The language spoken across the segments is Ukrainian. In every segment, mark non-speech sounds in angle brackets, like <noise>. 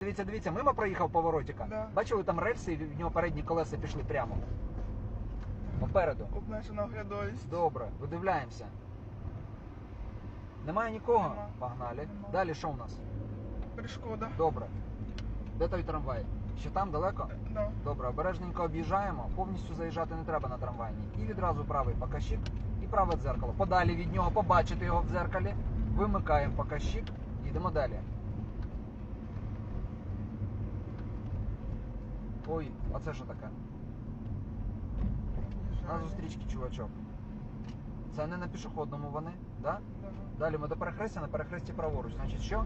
Дивіться, дивіться, мимо проїхав поворотика. Да. Бачили там рельси, і в нього передні колеса пішли прямо. Попереду. Обмежена оглядовість. Добре, видивляємося. Немає нікого? Нема. Погнали. Нема. Далі що у нас? Перешкода. Добре. Де той трамвай? Ще там далеко? Да. Добре, обережненько об'їжджаємо, повністю заїжджати не треба на трамвайні. І відразу правий покащик і праве дзеркало. Подалі від нього побачити його в дзеркалі. Вимикаємо покащик, їдемо далі. Ой, а це що таке? На зустрічки, чувачок. Це не на пішохідному вони, да? Да. Далі ми до перехрестя, на перехресті праворуч. Значить що?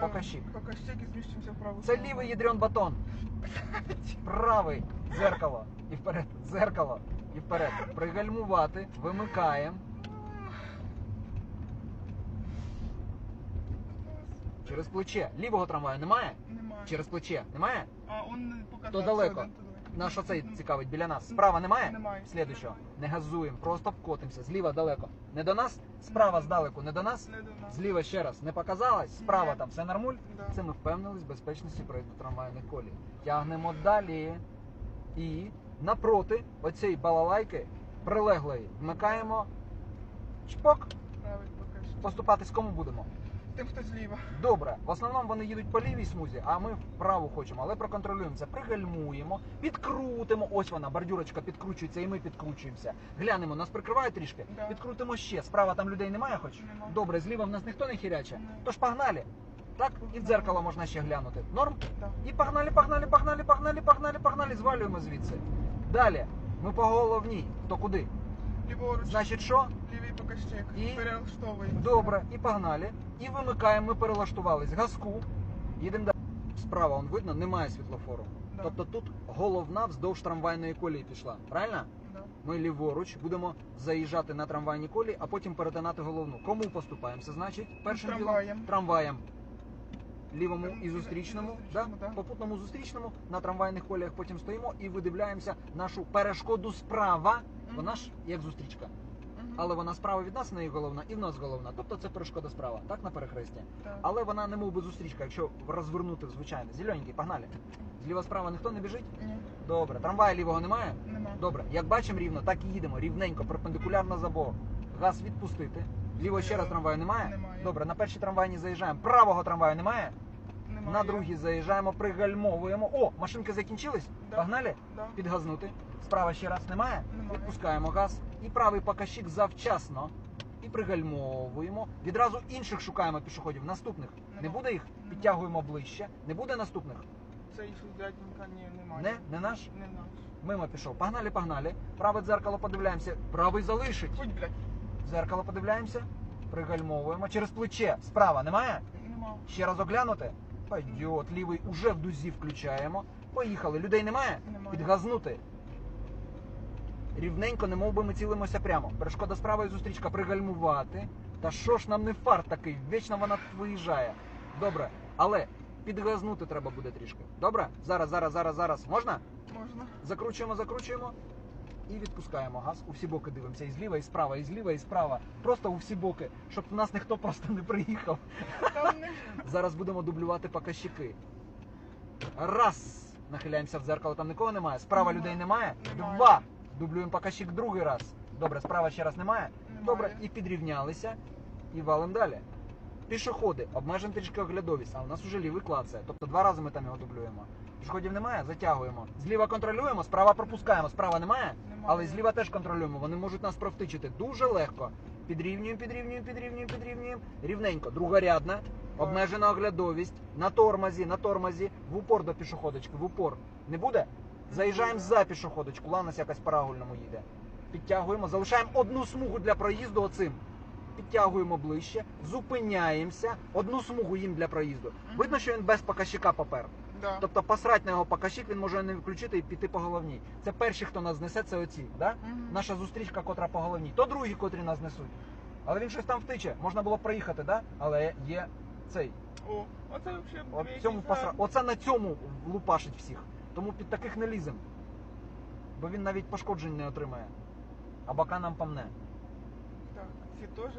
Покажчик. Покажчик і зміщимося в праву Це лівий ядрен батон. Правий. Дзеркало. І вперед. Дзеркало. І вперед. Пригальмувати. Вимикаємо. Через плече. Лівого трамваю немає? Немає. Через плече. Немає? А, он показав. То далеко. один, то далеко. Наш оцей Мгм. цікавить біля нас. Справа немає? Немає. Слідуючого. Не газуємо. Просто вкотимося. Зліва далеко. Не до нас? Справа здалеку. Не до нас? Не до нас. Зліва ще раз. Не показалось? Справа Ні. там все нормуль? Да. Це ми впевнились в безпечності проєкту трамвайних колій. Тягнемо далі. І напроти оцієї балалайки прилеглої вмикаємо чпок. Поступатись кому будемо? Тим, хто зліва. Добре, в основному вони їдуть по лівій смузі, а ми вправу хочемо, але проконтролюємо це. Пригальмуємо, підкрутимо. Ось вона, бордюрочка підкручується, і ми підкручуємося. Глянемо, нас прикриває трішки. Да. Підкрутимо ще. Справа там людей немає, хоч? Нема. Добре, зліва в нас ніхто не хіряче. Тож погнали. Так, і в дзеркало можна ще глянути. Норм? Да. І погнали, погнали, погнали, погнали, погнали, погнали, звалюємо звідси. Далі. Ми по головній. Хто куди? Ліворуч. Значить, що? Лівий покажчик. І? Перелаштовуємо. Добре, і погнали. І вимикаємо, ми перелаштувались. Газку. Їдемо далі. Справа, он видно, немає світлофору. Да. Тобто тут головна вздовж трамвайної колії пішла. Правильно? Да. Ми ліворуч будемо заїжджати на трамвайні колії, а потім перетинати головну. Кому поступаємося? Значить, першим Трамваєм. ділом трамваєм. Лівому і зустрічному, да? попутному зустрічному на трамвайних коліях потім стоїмо і видивляємося нашу перешкоду справа. Вона ж як зустрічка. Але вона справа від нас, в неї головна, і в нас головна. Тобто це перешкода справа, так на перехресті. Так. Але вона не мов би зустрічка, якщо розвернути звичайно. Зелененький, погнали. Зліва справа ніхто не біжить? Ні. Добре. Трамвая лівого немає? Нема. Добре. Як бачимо рівно, так і їдемо. Рівненько, перпендикулярно забор. Газ відпустити. Ліво ще раз трамваю немає? Немає. Добре, на першій трамвайні заїжджаємо. Правого трамваю немає? Немає. На другій заїжджаємо, пригальмовуємо. О, машинки закінчились? Да. Погнали? Да. Підгазнути. Справа ще раз немає? Немає. Відпускаємо газ. І правий покащик завчасно. І пригальмовуємо. Відразу інших шукаємо пішоходів. Наступних. Не буде їх? Нема. Підтягуємо ближче. Не буде наступних? Цей дяденька ні, немає. Не? Не наш? Не наш. Мимо пішов. Погнали, погнали. Праве дзеркало подивляємося. Правий залишить. Будь, блядь. Дзеркало подивляємося. Пригальмовуємо. Через плече. Справа немає? Нема. Ще раз оглянути? Пойдет. Лівий уже в дузі включаємо. Поїхали. Людей немає? Немає. Підгазнути. Рівненько, не мов би ми цілимося прямо. Перешкода справа і зустрічка пригальмувати. Та що ж нам не фарт такий? Вічно вона виїжджає. Добре. Але підгазнути треба буде трішки. Добре? Зараз, зараз, зараз, зараз. Можна? Можна. Закручуємо, закручуємо і відпускаємо газ. У всі боки дивимося. І зліва, і справа, і зліва, і справа. Просто у всі боки, щоб в нас ніхто просто не приїхав. Зараз будемо дублювати показчики. Раз. Нахиляємося в дзеркало, там нікого немає. Справа людей немає. Два. Дублюємо показчик другий раз. Добре, справа ще раз немає. Немає. Добре, і підрівнялися. І валим далі. Пішоходи, обмежимо трішки оглядовість, а у нас уже лівий клацає. Тобто два рази ми там його дублюємо. Пішоходів немає, затягуємо. Зліва контролюємо, справа пропускаємо. Справа немає, Немає. але зліва теж контролюємо. Вони можуть нас провтичити дуже легко. Підрівнюємо, підрівнюємо, підрівнюємо, підрівнюємо. Рівненько. Другорядна, обмежена оглядовість. На тормозі, на тормозі. В упор до пішоходочки, в упор. Не буде? Заїжджаємо за пішоходочку, Ланос якось по правильному їде. Підтягуємо, залишаємо одну смугу для проїзду оцим. Підтягуємо ближче, зупиняємося, одну смугу їм для проїзду. Видно, що він без покащика попер. Да. Тобто посрать на його покащик, він може не включити і піти по головній. Це перші, хто нас знесе, це оці. Да? Мгм. Наша зустрічка, котра по головній. То другі, котрі нас несуть. Але він щось там втиче. Можна було проїхати, да? але є цей. О, оце взагалі От цьому посра... Оце на цьому лупашить всіх. Тому під таких не лізем. Бо він навіть пошкоджень не отримає. А бока нам помне. Так, ці теж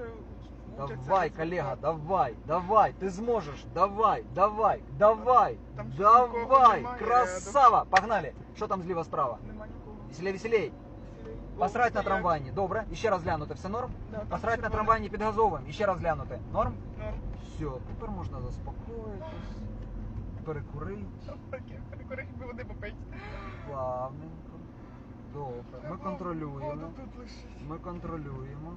Давай, коллега, давай, давай, ты сможешь, давай, давай, давай, Там давай, немає красава, погнали. Що там зліва справа? Нема нікого. Веселей, веселей. Посрать на трамвайні, добре. І ще раз глянути, все норм? Да, там Посрать на червоне. трамвайні під газовим, і раз глянути. Норм? Норм. Все, тепер можна заспокоїтись, перекурити, Таке, перекурить би води попить. плавненько. Добре, ми контролюємо. Воду тут лишить. Ми контролюємо.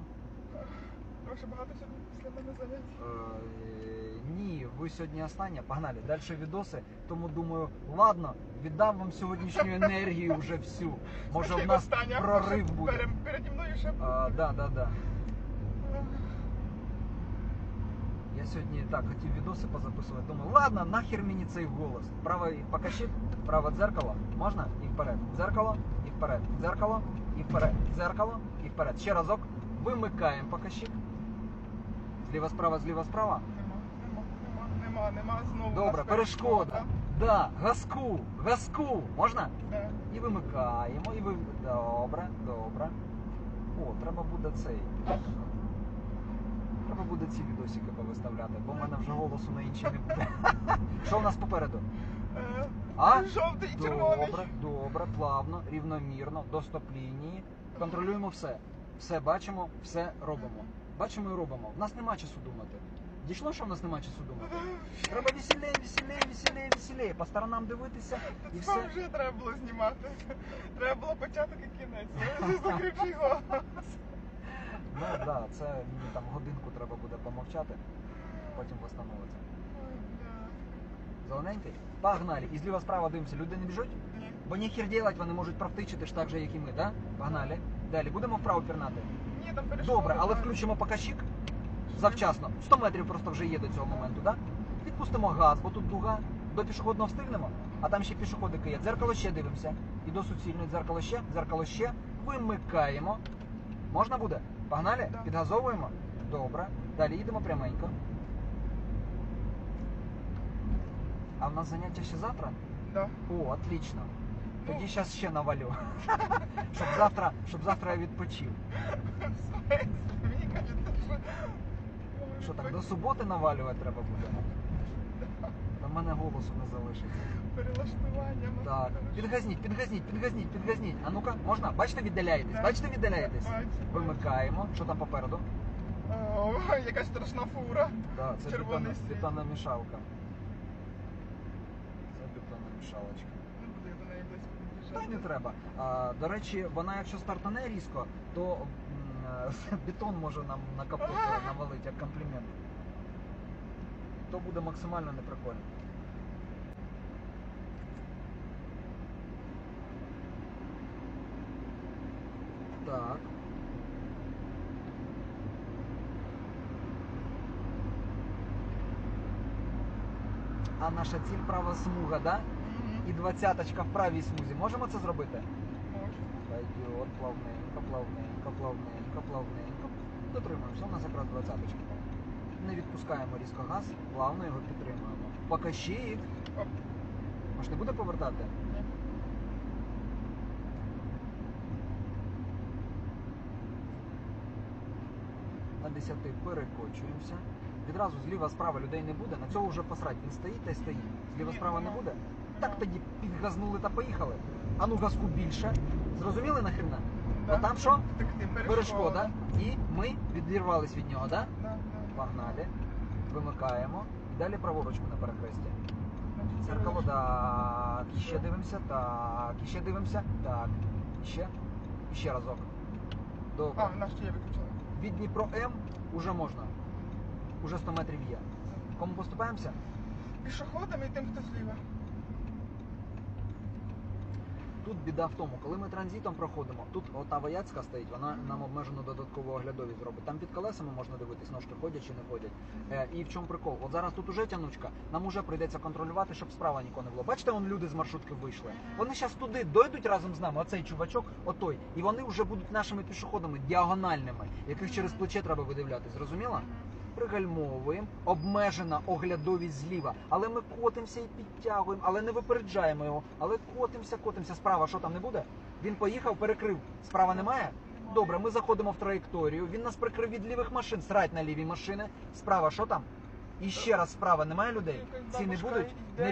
Трохи багато сьогодні після мене занять. Е, ні, ви сьогодні остання. Погнали. Далі відоси. Тому думаю, ладно, віддам вам сьогоднішню енергію вже всю. Може в нас останнє, прорив буде. пере- Переді мною ще А, да, да, да. Я сьогодні так хотів відоси позаписувати. Думаю, ладно, нахер мені цей голос. Правий покажіть, праве дзеркало. Можна? І вперед. Дзеркало, і вперед. Дзеркало, і вперед. Дзеркало, і вперед. Ще разок. Вимикаємо покажіть. Зліва справа, зліва справа. Нема, нема, нема, нема, знову. Добре, перешкода. Да, газку, газку. Можна? Да. І вимикаємо, і ви. Добре, добре. О, треба буде цей. Треба буде ці відосики повиставляти, бо в мене вже голосу на інші не буде. <laughs> Що в нас попереду? Е, А? Жовтий червоний. Добре, добре, плавно, рівномірно, до стоп-лінії. Контролюємо все. Все бачимо, все робимо. Бачимо і робимо. В нас нема часу думати. Дійшло, що в нас нема часу думати? Треба веселей, веселей, веселей, веселей. По сторонам дивитися і Це все. вже треба було знімати. Треба було початок і кінець. Я вже голос. Ну так, да, це мені там годинку треба буде помовчати, потім встановиться. Ой. Зелененький? Погнали. І зліва справа дивимося, люди не біжуть? Ні. Бо ніхер делать, вони можуть провтичити ж так же, як і ми, да? Погнали. Далі, будемо вправо пірнати. Ні, там перешкода. Добре, але включимо показчик завчасно. 100 метрів просто вже є до цього моменту, да? Відпустимо газ, бо тут дуга. До пішохідного встигнемо, а там ще пішоходики є. Дзеркало ще дивимося. І до суцільної дзеркало ще, дзеркало ще. Вимикаємо. Можна буде? Погнали? Да. Підгазовуємо? Добре. Далі їдемо пряменько. А в нас заняття ще завтра? Да. О, отлично. Тоді зараз ще навалю. <laughs> щоб завтра, щоб завтра я відпочив. Мені кажеться, що... Що так, до суботи навалювати треба буде? Та в мене голосу не залишиться. Перелаштування. Так, підгазніть, підгазніть, підгазніть, підгазніть. А ну-ка, можна? Бачите, віддаляєтесь? Бачите, віддаляєтесь? Вимикаємо. Що там попереду? О, <laughs> яка страшна фура. Да, це Червоний бетонна, світ. бетонна мішалка. Це бетонна мішалочка. Не буду я до неї під'їжджати. не треба. А, до речі, вона якщо стартане різко, то м, е, <laughs> бетон може нам на капот <laughs> навалити як комплімент. То буде максимально неприкольно. Так. А наша ціль права смуга, да? І двадцяточка в правій смузі. Можемо це зробити? Пойдет плавненько, плавненько, плавненько, плавненько. Дотримуємося, у нас якраз двадцяточка. Не відпускаємо різко газ, плавно його підтримуємо. Покажіть. Може не буде повертати? На 10 перекочуємося. Відразу зліва справа людей не буде, на цього вже посрать. Він стоїть та й стоїть. Зліва справа не буде. Так тоді підгазнули та поїхали. А ну газку більше. Зрозуміли нахрена? Да. там що? Перешкода. І ми відірвались від нього, так? Да? Да, да. Погнали. Вимикаємо. І далі праворуч ми на перехресті. Переш- так. І ще дивимося, так. І ще дивимося, так. І ще. І ще разок. Добре. А, в ще є виключили. Від Дніпро М уже можна. Уже 100 метрів є. Кому поступаємося? Пішоходами і тим, хто зліва. Тут біда в тому, коли ми транзитом проходимо, тут ота вояцька стоїть, вона нам обмежено додаткову оглядовість зробить. Там під колесами можна дивитись, ножки ходять чи не ходять. Е, і в чому прикол? От зараз тут уже тянучка, нам уже прийдеться контролювати, щоб справа нікого не було. Бачите, вон люди з маршрутки вийшли. Вони зараз туди дойдуть разом з нами, оцей чувачок, отой, і вони вже будуть нашими пішоходами діагональними, яких через плече треба видивлятись. Зрозуміло? Пригальмовуємо, обмежена оглядовість зліва, але ми котимося і підтягуємо, але не випереджаємо його, але котимося, котимося. Справа що там не буде? Він поїхав, перекрив. Справа немає? Добре, ми заходимо в траєкторію. Він нас прикрив від лівих машин. Срать на ліві машини. Справа, що там? І ще раз справа, немає людей? Ці не будуть? Не.